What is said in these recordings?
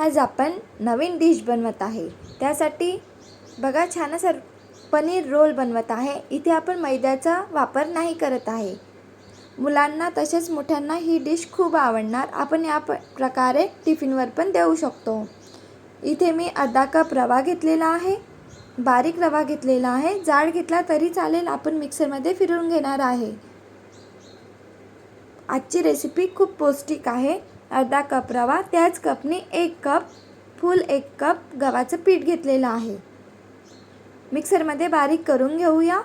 आज आपण नवीन डिश बनवत आहे. त्यासाठी बघा छान असं पनीर रोल बनवत आहे. इथे आपण मैद्याचा वापर नाही करत आहे. मुलांना तसेच मोठ्यांना ही डिश खूप आवडणार. आपण या प प्रकारे टिफिनवर पण देऊ शकतो. इथे मी अर्धा कप रवा घेतलेला आहे. बारीक रवा घेतलेला आहे. जाड घेतला तरी चालेल. आपण मिक्सरमध्ये फिरवून घेणार आहे. आजची रेसिपी खूप पौष्टिक आहे. अर्धा कप रवा त्याच कपने एक कप फुल एक कप गव्हाचं पीठ घेतलेलं आहे. मिक्सरमध्ये बारीक करून घेऊया.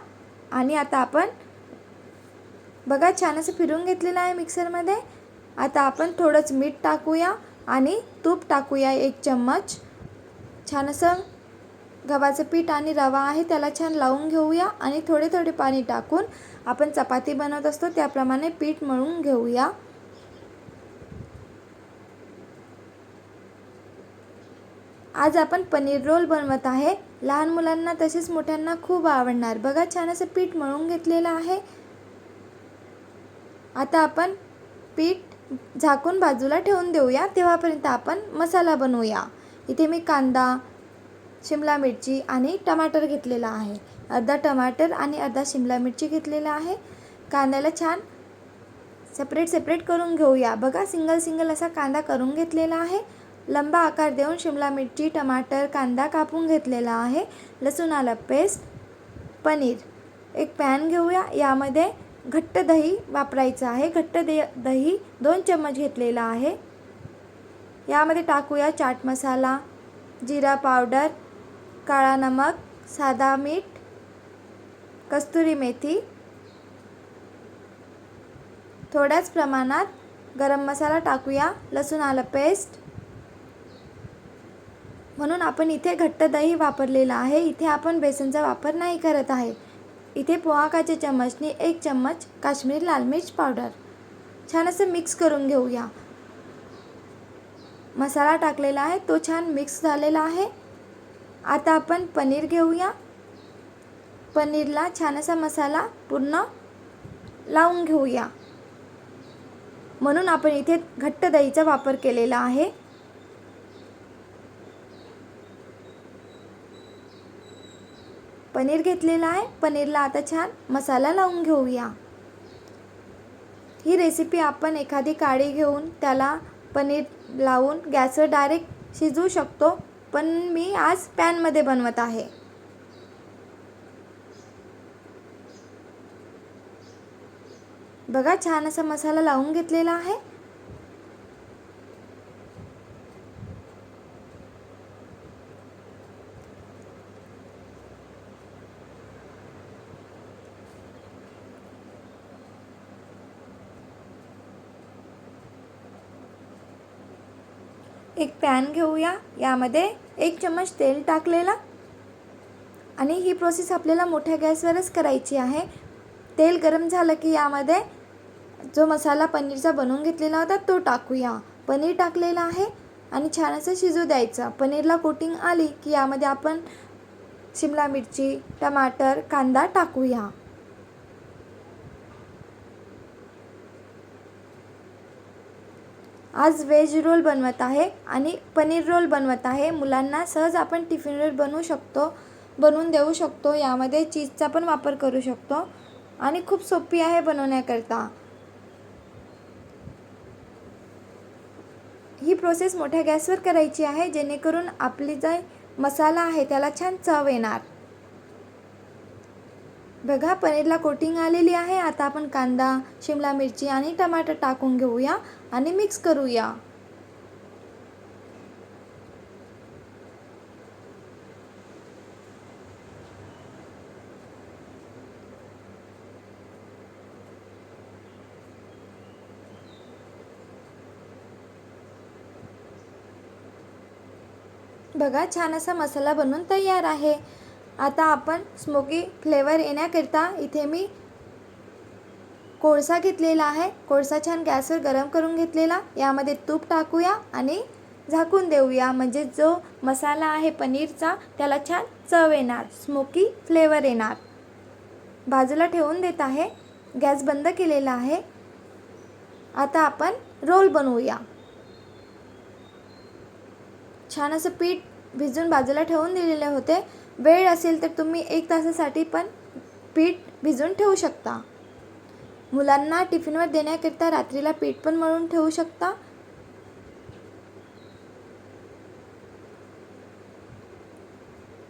आणि आता आपण बघा छान असं फिरून घेतलेलं आहे मिक्सरमध्ये. आता आपण थोडंच मीठ टाकूया आणि तूप टाकूया एक चम्मच. छान असं गव्हाचं पीठ आणि रवा आहे त्याला छान लावून घेऊया आणि थोडे थोडे पाणी टाकून आपण चपाती बनवत असतो त्याप्रमाणे पीठ मळून घेऊया. आज आपण पनीर रोल बनवत आहे. लहान मुलांना तसेच मोठ्यांना खूप आवडणार. बघा छान असं पीठ मळून घेतलेलं आहे. आता आपण पीठ झाकून बाजूला ठेवून देऊया. तेव्हापर्यंत आपण मसाला बनवूया. इथे मी कांदा शिमला मिरची आणि टमाटर घेतलेला आहे. अर्धा टमाटर आणि अर्धा शिमला मिरची घेतलेला आहे. कांद्याला छान सेपरेट सेपरेट करून घेऊया. बघा सिंगल सिंगल असा कांदा करून घेतलेला आहे. लंबा आकार देऊन शिमला मिरची टमाटर कांदा कापून घेतलेला आहे. लसूण पेस्ट पनीर. एक पॅन घेऊया. यामध्ये घट्ट दही वापरायचं आहे. घट्ट दे दही दोन चम्मच घेतलेला आहे. यामध्ये टाकूया चाट मसाला जिरा पावडर काळा नमक साधा मीठ कस्तुरी मेथी. थोड्याच प्रमाणात गरम मसाला टाकूया. लसूण आलं पेस्ट म्हणून आपण इथे घट्ट दही वापरलेलं आहे. इथे आपण बेसनचा वापर नाही करत आहे. इथे पोहाकाच्या चम्मचने एक चम्मच काश्मीरी लाल मिर्च पावडर. छान असं मिक्स करून घेऊया. मसाला टाकलेला आहे. तो छान मिक्स झालेला आहे. आता आपण पनीर घेऊया. पनीरला छान असा मसाला पूर्ण लावून घेऊया. म्हणून आपण इथे घट्ट दहीचा वापर केलेला आहे. पनीर घेतलेला आहे. पनीरला आता छान मसाला लावून घेऊया. ही रेसिपी आपण एखादी काळी घेऊन त्याला पनीर लावून गॅसवर डायरेक्ट शिजवू शकतो पण मी आज पॅनमध्ये बनवत आहे. बघा छान असा मसाला लावून घेतलेला आहे. एक पॅन घेऊया. यामध्ये एक चम्मच तेल टाकलेला. आणि ही प्रोसेस आपल्याला मोठ्या गॅसवरच करायची आहे. तेल गरम झालं की यामध्ये जो मसाला पनीरचा बनवून घेतलेला होता तो टाकूया. पनीर टाकलेला आहे आणि छान असं शिजू द्यायचं. पनीरला कोटिंग आली की यामध्ये आपण शिमला मिरची टमाटर कांदा टाकूया. आज व्हेज रोल बनवत आहे आणि पनीर रोल बनवत आहे. मुलांना सहज आपण टिफिन रोल बनवू शकतो बनवून देऊ शकतो. यामध्ये चीजचा पण वापर करू शकतो आणि खूप सोपी आहे बनवण्याकरता. ही प्रोसेस मोठ्या गॅसवर करायची आहे जेणेकरून आपली जे मसाला आहे त्याला छान चव येणार. बघा पनीरला कोटिंग आलेली आहे. आता आपण कांदा शिमला मिरची आणि टमाटर टाकून घेऊया आणि मिक्स करूया. बघा छान असा मसाला बनवून तयार आहे. आता आपण स्मोकी फ्लेवर येण्याकरिता इथे मी कोळसा घेतलेला आहे. कोळसा छान गॅसवर गरम करून घेतलेला. यामध्ये तूप टाकूया आणि झाकून देऊया. म्हणजे जो मसाला आहे पनीरचा त्याला छान चव येणार. स्मोकी फ्लेवर येणार. बाजूला ठेवून देत आहे. गॅस बंद केलेला आहे. आता आपण रोल बनवूया. छान असं पीठ भिजून बाजूला ठेवून दिलेले होते. वेळ असेल तर तुम्ही एक तासासाठी पण पीठ भिजून ठेवू शकता. मुलांना टिफिनवर देण्याकरिता रात्रीला पीठ पण मळून ठेवू शकता.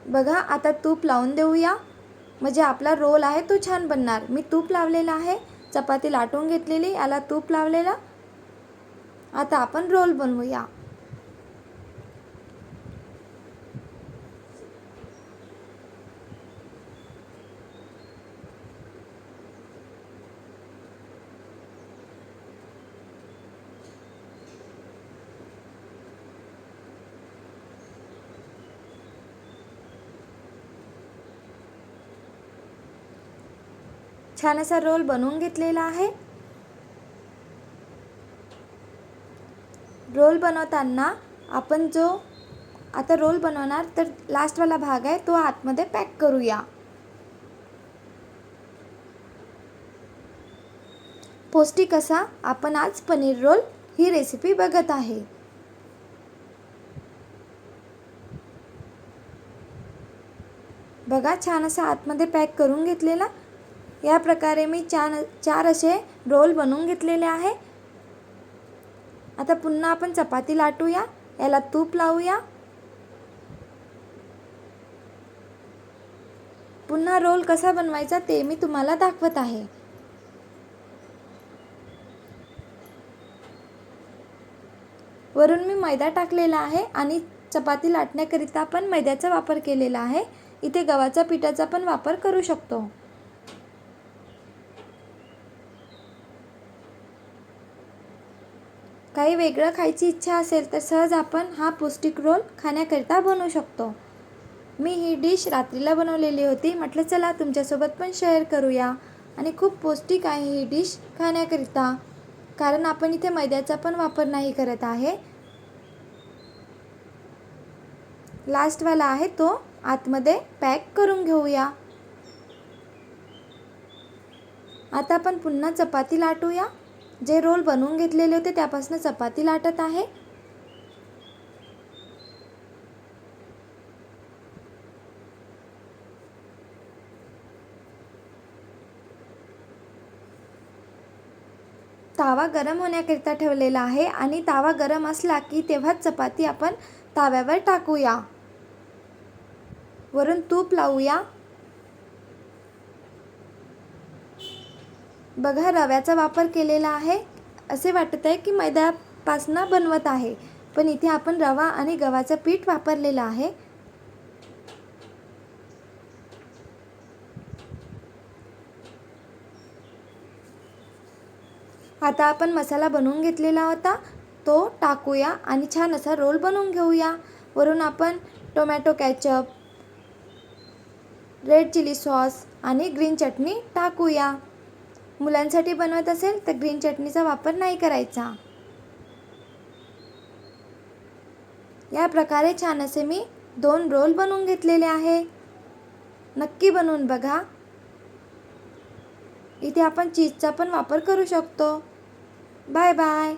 बघा आता तूप लावून देऊया. म्हणजे आपला रोल आहे तो छान बनणार. मी तूप लावलेला आहे. चपाती लाटून घेतलेली याला तूप लावलेला. आता आपण रोल बनवूया. छान असा रोल बनवून घेतलेला आहे. रोल बनवताना आपण जो आता रोल बनवणार तर लास्टवाला भाग आहे तो आतमध्ये पॅक करूया. पौष्टिक असा आपण आज पनीर रोल ही रेसिपी बघत आहे. बघा छान असा आतमध्ये पॅक करून घेतलेला. या प्रकारे मी चार चार असे रोल बनवून घेतलेले आहे. आता पुन्हा आपण चपाती लाटूया याला तूप लावूया. पुन्हा रोल कसा बनवायचा ते मी तुम्हाला दाखवत आहे. वरून मी मैदा टाकलेला आहे आणि चपाती लाटण्याकरिता पण मैद्याचा वापर केलेला आहे. इथे गव्हाच्या पिठाचा पण वापर करू शकतो. काही वेगळं खायची इच्छा असेल तर सहज आपण हा पौष्टिक रोल खाण्याकरिता बनवू शकतो. मी ही डिश रात्रीला बनवलेली होती. म्हटलं चला तुमच्यासोबत पण शेअर करूया. आणि खूप पौष्टिक आहे ही डिश खाण्याकरिता. कारण आपण इथे मैद्याचा पण वापर नाही करत आहे. लास्टवाला आहे तो. आतमध्ये पॅक करून घेऊया. आता आपण पुन्हा चपाती लाटूया. जे रोल बनवून घेतलेले होते त्यापासून चपाती लाटत आहे. तावा गरम होण्याकरिता ठेवलेला आहे आणि तावा गरम असला की तेव्हाच चपाती आपण ताव्यावर टाकूया. वरून तूप लावूया. बघा रव्याचा वापर केलेला आहे. असे वाटत आहे की मैद्यापासनं बनवत आहे. पण इथे आपण रवा आणि गव्हाचं पीठ वापरलेलं आहे. आता आपण मसाला बनवून घेतलेला होता. तो टाकूया आणि छान असा रोल बनवून घेऊया. वरून आपण tomato ketchup red chilli sauce आणि ग्रीन चटणी टाकूया. मुलांसाठी बनवत असेल तर ग्रीन चटणीचा वापर नाही करायचा. या प्रकारे छान असे मी दोन रोल बनवून घेतलेले आहे. नक्की बनवून बघा. इथे आपण चीजचा पण वापर करू शकतो. Bye bye